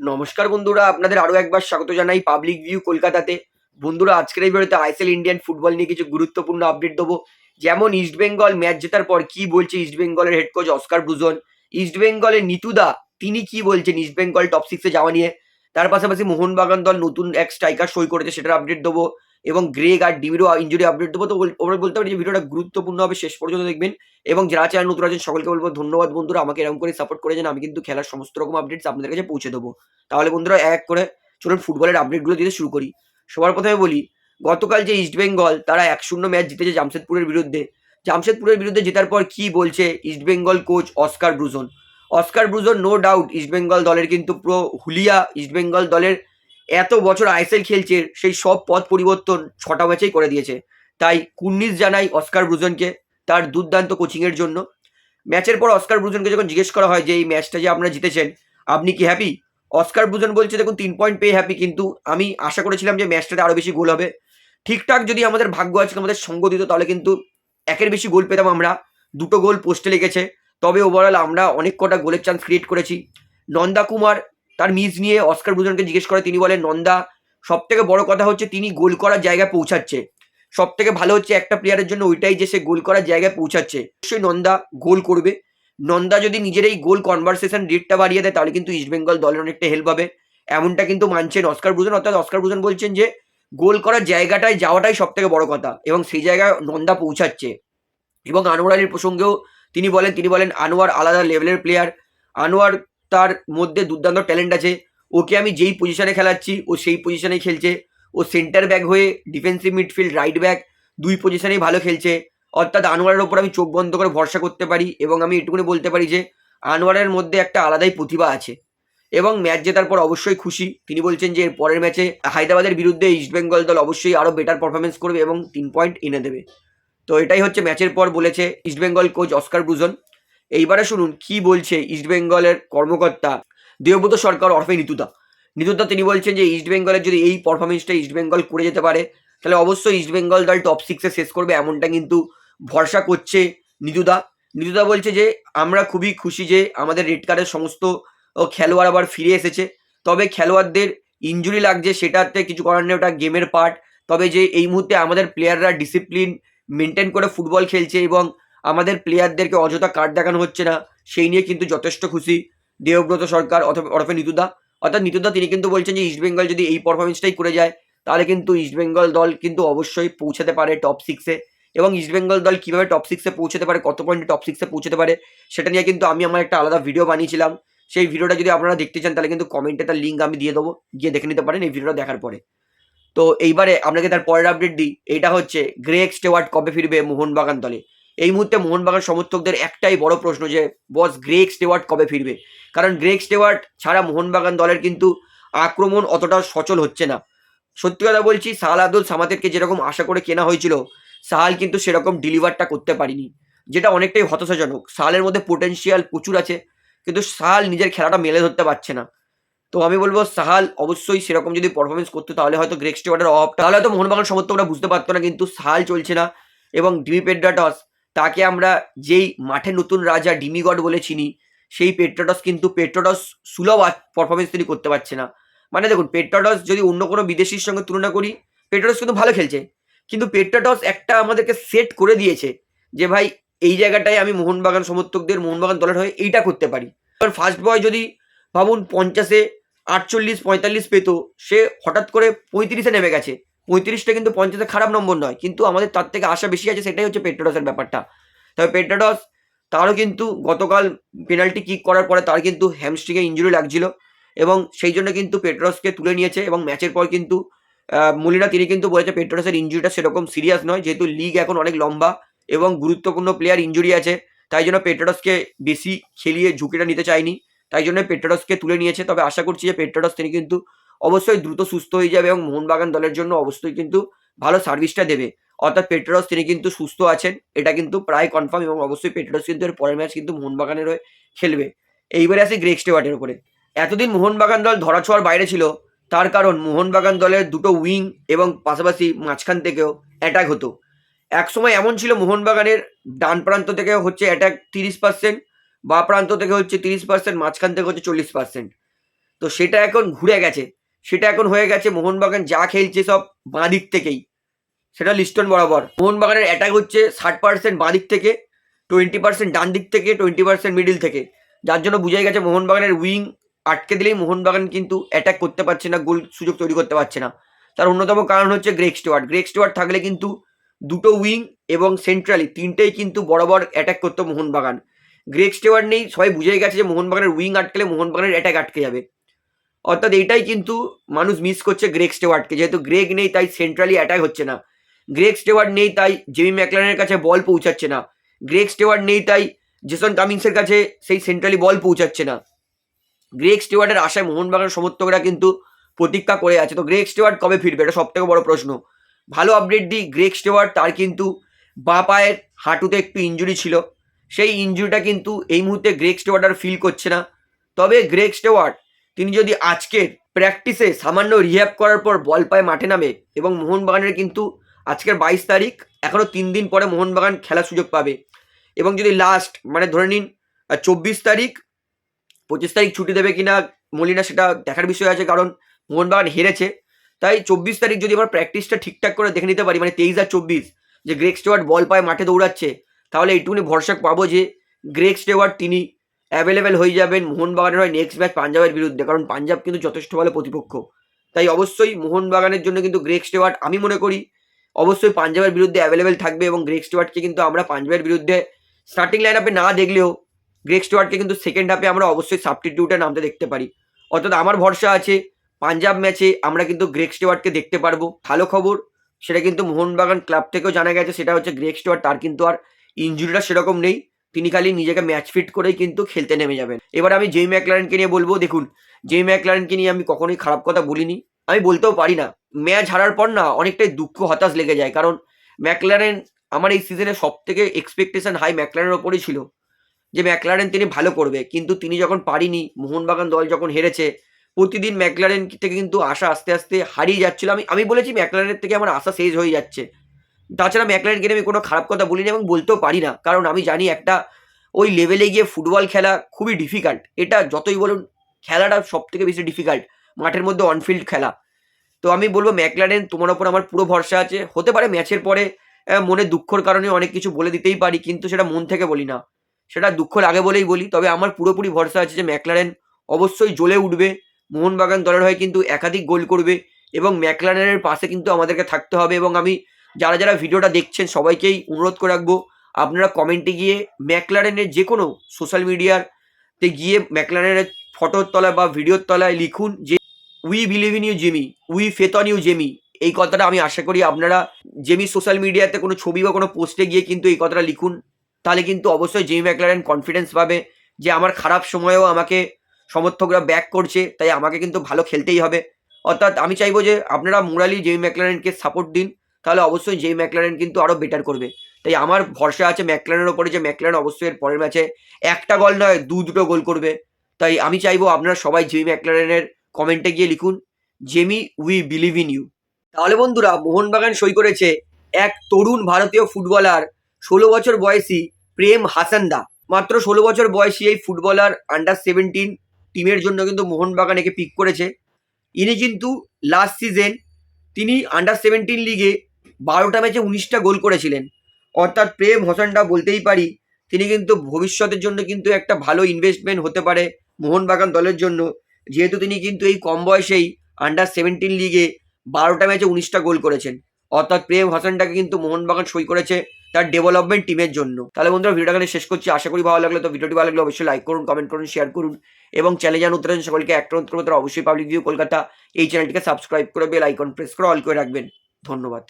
নমস্কার বন্ধুরা, আপনাদের আরও একবার স্বাগত জানাই পাবলিক ভিউ কলকাতাতে। বন্ধুরা, আজকের এই ভিডিওতে আইএসএল ইন্ডিয়ান ফুটবল নিয়ে কিছু গুরুত্বপূর্ণ আপডেট দেবো। যেমন ইস্ট বেঙ্গল ম্যাচ জেতার পর কি বলছে ইস্ট বেঙ্গলের head coach Oscar Bruzon East বেঙ্গলের নিতুদা, তিনি কি বলছেন ইস্ট বেঙ্গল টপ সিক্সে যাওয়া নিয়ে? তার পাশাপাশি মোহনবাগান দল নতুন এক স্ট্রাইকার সই করেছে, সেটার আপডেট দেবো। এবং গ্রেগ আর ডিমিরও ইঞ্জুরি আপডেট দেবো। তো ওরা বলতে পারি যে ভিডিওটা গুরুত্বপূর্ণ হবে, শেষ পর্যন্ত দেখবেন। এবং যারা চ্যানেল নতুন আছেন, সকলকে বলব ধন্যবাদ বন্ধুরা। আমাকে এরকম করে সাপোর্ট করেছেন, আমি কিন্তু খেলার সমস্ত রকম আপডেটস আপনাদের কাছে পৌঁছে দেবো। তাহলে বন্ধুরা এক করে চলুন ফুটবলের আপডেটগুলো দিতে শুরু করি। সবার প্রথমে বলি, গতকাল যে ইস্টবেঙ্গল তারা এক শূন্য ম্যাচ জিতেছে জামশেদপুরের বিরুদ্ধে। জামশেদপুরের বিরুদ্ধে জেতার পর কি বলছে East Bengal coach Oscar Bruzon Oscar Bruzon no doubt East Bengal দলের কিন্তু পুরো হুলিয়া ইস্টবেঙ্গল দলের এত বছর আইএসএল খেলছে, সেই সব পথ পরিবর্তন ছটা ম্যাচেই করে দিয়েছে। তাই কুর্নিশ জানাই অস্কার ব্রুজনকে তার দুর্দান্ত কোচিংয়ের জন্য। ম্যাচের পর অস্কার ব্রুজনকে যখন জিজ্ঞেস করা হয় যে, এই ম্যাচটা যে আপনারা জিতেছেন, আপনি কি হ্যাপি অস্কার ব্রুজন বলছে, দেখুন, তিন পয়েন্ট পেয়ে হ্যাপি কিন্তু আমি আশা করেছিলাম যে ম্যাচটাতে আরও বেশি গোল হবে। ঠিকঠাক যদি আমাদের ভাগ্য আজকে আমাদের সঙ্গ দিত, তাহলে কিন্তু একের বেশি গোল পেতাম আমরা। দুটো গোল পোস্টে লেগেছে। তবে ওভারঅল আমরা অনেক কটা গোলের চান্স ক্রিয়েট করেছি। নন্দা কুমার তার মিস নিয়ে অস্কার ব্রুজনকে জিজ্ঞেস করে, তিনি বলেন, নন্দা সব থেকে বড় কথা হচ্ছে তিনি গোল করার জায়গায় পৌঁছাচ্ছে। সব থেকে ভালো হচ্ছে একটা প্লেয়ারের জন্য ওইটাই যে সে গোল করার জায়গায় পৌঁছাচ্ছে। অবশ্যই নন্দা গোল করবে। নন্দা যদি নিজের এই গোল কনভারসেশন রেটটা বাড়িয়ে দেয়, তাহলে কিন্তু ইস্টবেঙ্গল দলের অনেকটা হেল্প হবে এমনটা কিন্তু মানছেন অস্কার ব্রুজন অর্থাৎ অস্কার ব্রুজন বলছেন যে, গোল করার জায়গাটায় যাওয়াটাই সব থেকে বড় কথা এবং সেই জায়গায় নন্দা পৌঁছাচ্ছে। এবং আনোয়ার আলীর প্রসঙ্গেও তিনি বলেন তিনি বলেন, আনোয়ার আলাদা লেভেলের প্লেয়ার আনোয়ার তার মধ্যে দুর্দান্ত ট্যালেন্ট আছে। ওকে আমি যেই পজিশনে খেলাচ্ছি, ও সেই পজিশনেই খেলছে। ও সেন্টার ব্যাক হয়ে ডিফেন্সিভ মিডফিল্ড রাইট ব্যাক দুই পজিশনেই ভালো খেলছে। অর্থাৎ আনোয়ারের ওপর আমি চোখ বন্ধ করে ভরসা করতে পারি এবং আমি এটুকুনি বলতে পারি যে, আনোয়ারের মধ্যে একটা আলাদাই প্রতিভা আছে এবং ম্যাচ জেতার পর অবশ্যই খুশি। তিনি বলছেন যে, এর পরের ম্যাচে হায়দ্রাবাদের বিরুদ্ধে ইস্টবেঙ্গল দল অবশ্যই আরও বেটার পারফরমেন্স করবে এবং তিন পয়েন্ট এনে দেবে। তো এটাই হচ্ছে ম্যাচের পর বলেছে ইস্টবেঙ্গল কোচ অস্কার ব্রুজন এইবারে শুনুন, কি বলছে ইস্টবেঙ্গলের কর্মকর্তা দেবব্রত সরকার, অর্ফে নিতুদা নিতুদা তিনি বলছেন যে ইস্টবেঙ্গলের যদি এই পারফরমেন্সটা ইস্টবেঙ্গল করে যেতে পারে, তাহলে অবশ্যই ইস্টবেঙ্গল দল টপ সিক্সে শেষ করবে, এমনটা কিন্তু ভরসা করছে নিতুদা নিতুদা বলছে যে, আমরা খুবই খুশি যে আমাদের রেড কার্ডের সমস্ত খেলোয়াড় আবার ফিরে এসেছে। তবে খেলোয়াড়দের ইঞ্জুরি লাগছে, সেটাতে কিছু করার নেই, ওটা গেমের পার্ট তবে যে এই মুহূর্তে আমাদের প্লেয়াররা ডিসিপ্লিন মেনটেন করে ফুটবল খেলছে এবং আমাদের প্লেয়ারদেরকে অযথা কার্ড দেখানো হচ্ছে না। সেই নিয়ে কিন্তু যথেষ্ট খুশি দেবব্রত সরকার অথবা নিতুদা। অর্থাৎ নিতুদা তিনি কিন্তু বলছেন যে ইস্টবেঙ্গল যদি এই পারফরমেন্সটাই করে যায়, তাহলে কিন্তু ইস্টবেঙ্গল দল কিন্তু অবশ্যই পৌঁছাতে পারে টপ সিক্সে এবং ইস্টবেঙ্গল দল কীভাবে টপ সিক্সে পৌঁছাতে পারে, কত পয়েন্টে টপ সিক্সে পৌঁছাতে পারে, সেটা নিয়ে কিন্তু আমি আমার একটা আলাদা ভিডিও বানিয়েছিলাম। সেই ভিডিওটা যদি আপনারা দেখতে চান, তাহলে কিন্তু কমেন্টে তার লিঙ্ক আমি দিয়ে দেবো। গিয়ে দেখে নিতে পারেন এই ভিডিওটা দেখার পরে। তো এইবারে আপনাকে তার পরের আপডেট দিই। এটা হচ্ছে গ্রেগ স্টেওয়ার্ড কবে ফিরবে মোহনবাগান দলে? এই মুহূর্তে মোহনবাগান সমর্থকদের একটাই বড় প্রশ্ন যে বস গ্রেগ স্টেওয়ার্ড কবে ফিরবে? কারণ গ্রেগ স্টেওয়ার্ড ছাড়া মোহনবাগান দলের কিন্তু আক্রমণ অতটা সচল হচ্ছে না। সত্যি কথা বলছি, সাহাল আব্দুল সামাতেরকে যেরকম আশা করে কেনা হয়েছিল, সাহাল কিন্তু সেরকম ডেলিভারটা করতে পারিনি, যেটা অনেকটাই হতাশাজনক। সাহালের মধ্যে পোটেনশিয়াল প্রচুর আছে, কিন্তু সাহাল নিজের খেলাটা মেলে ধরতে পারছে না। তো আমি বলব, সাহাল অবশ্যই সেরকম যদি পারফরমেন্স করতো, তাহলে হয়তো গ্রেক স্টেওয়ার্ডের অভাব তাহলে হয়তো মোহনবাগান সমর্থকরা বুঝতে পারতো না, কিন্তু সাহাল চলছে না, এবং ডিমি পেড্রাটস তাকে আমরা যেই মাঠে নতুন রাজা ডিমিগড বলে চিনি, সেই পেট্রাটস কিন্তু পেট্রাটস সুলভ পারফরমেন্স তিনি করতে পারছে না। মানে দেখুন পেট্রাটস যদি অন্য কোনো বিদেশির সঙ্গে তুলনা করি পেট্রাটস কিন্তু ভালো খেলছে। কিন্তু পেট্রাটস একটা আমাদেরকে সেট করে দিয়েছে যে, ভাই, এই জায়গাটায় আমি মোহনবাগান সমর্থকদের মোহনবাগান দলের হয়ে এইটা করতে পারি। কারণ ফার্স্ট বয় যদি ভাবুন পঞ্চাশে আটচল্লিশ পঁয়তাল্লিশ পেতো, সে হঠাৎ করে পঁয়ত্রিশে নেমে গেছে। পঁয়ত্রিশটা কিন্তু পঞ্চাশে খারাপ নম্বর নয়, কিন্তু আমাদের তার থেকে আশা বেশি আছে, সেটাই হচ্ছে পেট্রাডসের ব্যাপারটা। তবে পেট্রাডস, তারও কিন্তু গতকাল পেনাল্টি কিক করার পরে তার কিন্তু হ্যামস্ট্রিংয়ে ইঞ্জুরি লাগছিল এবং সেই জন্য কিন্তু পেট্রসকে তুলে নিয়েছে এবং ম্যাচের পর কিন্তু মলিনা তিনি কিন্তু বলেছে পেট্রসের ইঞ্জুরিটা সেরকম সিরিয়াস নয়, যেহেতু লিগ এখন অনেক লম্বা এবং গুরুত্বপূর্ণ প্লেয়ার ইঞ্জুরি আছে, তাই জন্য পেট্রাডসকে বেশি খেলিয়ে ঝুঁকিটা নিতে চায়নি। তাই জন্য পেট্রাডসকে তুলে নিয়েছে, তবে আশা করছি যে পেট্রাডস তিনি কিন্তু অবশ্যই দ্রুত সুস্থ হয়ে যাবে এবং মোহনবাগান দলের জন্য অবশ্যই কিন্তু ভালো সার্ভিসটা দেবে। অর্থাৎ পেট্রাডস তিনি কিন্তু সুস্থ আছেন, এটা কিন্তু প্রায় কনফার্ম এবং অবশ্যই পেট্রাডস কিন্তু এর পরের ম্যাচ কিন্তু মোহনবাগানের হয়ে খেলবে। এইবারে আসি গ্রেক স্টেওয়ার্টের উপরে। এতদিন মোহনবাগান দল ধরাছোঁয়ার বাইরে ছিল, তার কারণ মোহনবাগান দলের দুটো উইং এবং পাশাপাশি মাঝখান থেকেও অ্যাটাক হতো। একসময় এমন ছিল মোহনবাগানের ডান প্রান্ত থেকে হচ্ছে অ্যাটাক তিরিশ পার্সেন্ট বা প্রান্ত থেকে হচ্ছে তিরিশ পার্সেন্ট মাঝখান থেকে হচ্ছে চল্লিশ পার্সেন্ট তো সেটা এখন ঘুরে গেছে। সেটা এখন হয়ে গেছে মোহনবাগান যা খেলছে সব বাঁ দিক থেকেই। সেটা লিস্টন বরাবর। মোহনবাগানের অ্যাটাক হচ্ছে ষাট পার্সেন্ট বাঁ দিক থেকে টোয়েন্টি পার্সেন্ট ডান দিক থেকে টোয়েন্টি পার্সেন্ট মিডিল থেকে। যার জন্য বুঝাই গেছে মোহনবাগানের উইং আটকে দিলেই মোহনবাগান কিন্তু অ্যাটাক করতে পারছে না, গোল সুযোগ তৈরি করতে পারছে না। তার অন্যতম কারণ হচ্ছে গ্রেক স্টুয়ার্ট গ্রেক স্টুয়ার্ট থাকলে কিন্তু দুটো উইং এবং সেন্ট্রালি তিনটেই কিন্তু বরাবর অ্যাটাক করতো মোহনবাগান। গ্রেক স্টুয়ার্ট নেই, সবাই বুঝেই গেছে যে মোহনবাগানের উইং আটকেলে মোহনবাগানের অ্যাটাক আটকে যাবে। অর্থাৎ এইটাই কিন্তু মানুষ মিস করছে গ্রেক স্টেওয়ার্ডকে যেহেতু গ্রেগ নেই, তাই সেন্ট্রালি অ্যাটাক হচ্ছে না। গ্রেক স্টেওয়ার্ড নেই, তাই জেমি ম্যাকলারের কাছে বল পৌঁছাচ্ছে না। গ্রেক স্টেওয়ার্ড নেই, তাই জেসন কামিংসের কাছে সেই সেন্ট্রালি বল পৌঁছাচ্ছে না। গ্রেক স্টেওয়ার্ডের আশায় মোহনবাগান সমর্থকরা কিন্তু প্রতীক্ষা করে আছে। তো গ্রেক স্টেওয়ার্ড কবে ফিরবে? এটা সবথেকে বড় প্রশ্ন। ভালো আপডেট দিই গ্রেক স্টেওয়ার্ড তার কিন্তু বা পায়ের হাঁটুতে একটু ইঞ্জুরি ছিল। সেই ইঞ্জুরিটা কিন্তু এই মুহূর্তে গ্রেক স্টেওয়ার্ড আর ফিল করছে না। তবে গ্রেক স্টেওয়ার্ড তিনি যদি আজকের প্র্যাকটিসে সামান্য রিহ্যাব করার পর বল পায়ে মাঠে নামে এবং মোহনবাগানের কিন্তু আজকের বাইশ তারিখ এখনও তিন দিন পরে মোহনবাগান খেলার সুযোগ পাবে। এবং যদি লাস্ট মানে ধরে নিন চব্বিশ তারিখ, পঁচিশ তারিখ ছুটি দেবে কি কিনা মলিনা সেটা দেখার বিষয় আছে কারণ মোহনবাগান হেরেছে। তাই চব্বিশ তারিখ যদি আমরা প্র্যাকটিসটা ঠিকঠাক করে দেখে নিতে পারি মানে তেইশ আর চব্বিশ, যে গ্রেক স্টেওয়ার্ড বল পায়ে মাঠে দৌড়াচ্ছে, তাহলে এইটুকুনি ভরসা পাবো যে গ্রেক স্টেওয়ার্ড তিনি অ্যাভেলেবেল হয়ে যাবেন মোহনবাগানের হয় নেক্সট ম্যাচ পাঞ্জাবের বিরুদ্ধে, কারণ পাঞ্জাব কিন্তু যথেষ্ট ভালো প্রতিপক্ষ। তাই অবশ্যই মোহনবাগানের জন্য কিন্তু গ্রেক স্টেওয়ার্ড আমি মনে করি, অবশ্যই পাঞ্জাবের বিরুদ্ধে অ্যাভেলেবেল থাকবে এবং গ্রেক স্টেওয়ার্ডকে কিন্তু আমরা পাঞ্জাবের বিরুদ্ধে স্টার্টিং লাইন আপে না দেখলেও গ্রেক স্টেওয়ার্ডকে কিন্তু সেকেন্ড হাফে আমরা অবশ্যই সাবস্টিটিউটে নামতে দেখতে পারি। অর্থাৎ আমার ভরসা আছে, পাঞ্জাব ম্যাচে আমরা কিন্তু গ্রেক স্টেওয়ার্ডকে দেখতে পারব। ভালো খবর, সেটা কিন্তু মোহনবাগান ক্লাব থেকেও জানা গেছে, সেটা হচ্ছে গ্রেক স্টেওয়ার্ড তার কিন্তু আর ইঞ্জুরিটা সেরকম নেই। তিনি খালি নিজেকে ম্যাচ ফিট করেই কিন্তু খেলতে নেমে যাবেন। এবার আমি জেই ম্যাকলারেনকে নিয়ে বলব, দেখুন জেই ম্যাকলারেনকে নিয়ে আমি কখনোই খারাপ কথা বলিনি। আমি বলতেও পারি না। ম্যাচ হারার পর না অনেকটাই দুঃখ, হতাশ লেগে যায়। কারণ ম্যাকলারেন আমার এই সিজনে সব থেকে এক্সপেকটেশন হাই ম্যাকলারের ওপরই ছিল যে ম্যাকলারেন তিনি ভালো করবে। কিন্তু তিনি যখন পারিনি, মোহনবাগান দল যখন হেরেছে, প্রতিদিন ম্যাকলারেন থেকে কিন্তু আশা আস্তে আস্তে হারিয়ে যাচ্ছিল। আমি আমি বলেছি ম্যাকলারেনের থেকে আমার আশা শেষ হয়ে যাচ্ছে। তাছাড়া ম্যাকলারেনকে আমি কোনো খারাপ কথা বলি না এবং বলতেও পারি না। কারণ আমি জানি একটা ওই লেভেলে গিয়ে ফুটবল খেলা খুবই ডিফিকাল্ট এটা যতই বলুন, খেলাটা সব থেকে বেশি ডিফিকাল্ট মাঠের মধ্যে অনফিল্ড খেলা। তো আমি বলব ম্যাকলারেন, তোমার ওপর আমার পুরো ভরসা আছে। হতে পারে ম্যাচের পরে মনে দুঃখর কারণে অনেক কিছু বলে দিতেই পারি, কিন্তু সেটা মন থেকে বলি না। সেটা দুঃখর আগে বলেই বলি, তবে আমার পুরোপুরি ভরসা আছে যে ম্যাকলারেন অবশ্যই জ্বলে উঠবে, মোহনবাগান দলের হয়ে কিন্তু একাধিক গোল করবে এবং ম্যাকলারেনের পাশে কিন্তু আমাদেরকে থাকতে হবে এবং আমি যারা যারা ভিডিওটা দেখছেন, সবাইকেই অনুরোধ করে রাখব, আপনারা কমেন্টে গিয়ে ম্যাকলারেনের যে কোনো সোশ্যাল মিডিয়ার তে গিয়ে ম্যাকলারেনের ফটোর তলায় বা ভিডিওর তলায় লিখুন যে we believe in you Jamie we faith on you Jamie এই কথাটা আমি আশা করি আপনারা জেমি সোশ্যাল মিডিয়াতে কোনো ছবি বা কোনো পোস্টে গিয়ে কিন্তু এই কথাটা লিখুন। তাহলে কিন্তু অবশ্যই জেমি ম্যাকলারেন কনফিডেন্স পাবে যে, আমার খারাপ সময়েও আমাকে সমর্থকরা ব্যাক করছে, তাই আমাকে কিন্তু ভালো খেলতেই হবে। অর্থাৎ আমি চাইব যে, আপনারা মোরালি জেমি ম্যাকলারেনকে সাপোর্ট দিন। তাহলে অবশ্যই জেমি ম্যাকলারেন কিন্তু আরও বেটার করবে। তাই আমার ভরসা আছে ম্যাকলারেনের ওপরে যে ম্যাকলারেন অবশ্যই এর পরের ম্যাচে একটা গোল নয়, দু দুটো গোল করবে। তাই আমি চাইব আপনারা সবাই জেমি ম্যাকলারেনের কমেন্টে গিয়ে লিখুন Jamie we believe in you তাহলে বন্ধুরা, মোহনবাগান সই করেছে এক তরুণ ভারতীয় ফুটবলার ষোলো বছর বয়সী প্রেম হাসানদা। মাত্র ষোলো বছর বয়সী এই ফুটবলার আন্ডার সেভেন্টিন টিমের জন্য কিন্তু মোহনবাগান একে পিক করেছে। ইনি কিন্তু লাস্ট সিজন তিনি আন্ডার সেভেন্টিন লিগে বারোটা ম্যাচে উনিশটা গোল করেছিলেন। অর্থাৎ প্রেম হোসেনটা বলতেই পারি, তিনি কিন্তু ভবিষ্যতের জন্য কিন্তু একটা ভালো ইনভেস্টমেন্ট হতে পারে মোহনবাগান দলের জন্য। যেহেতু তিনি কিন্তু এই কম বয়সেই আন্ডার সেভেন্টিন লিগে বারোটা ম্যাচে উনিশটা গোল করেছেন। অর্থাৎ প্রেম হাসানটাকে কিন্তু মোহনবাগান সই করেছে তার ডেভেলপমেন্ট টিমের জন্য। তাহলে বন্ধুরা ভিডিওটা শেষ করছি। আশা করি ভালো লাগল। তো ভিডিওটি ভালো লাগলে অবশ্যই লাইক করুন কমেন্ট করুন শেয়ার করুন। এবং চ্যানেল জান উত্তরাঞ্চল সকলকে একটা অবশ্যই পাবলিক ভিউ কলকাতা এই চ্যানেলটিকে সাবস্ক্রাইব করে বেল আইকন প্রেস করে অল করে রাখবেন। ধন্যবাদ।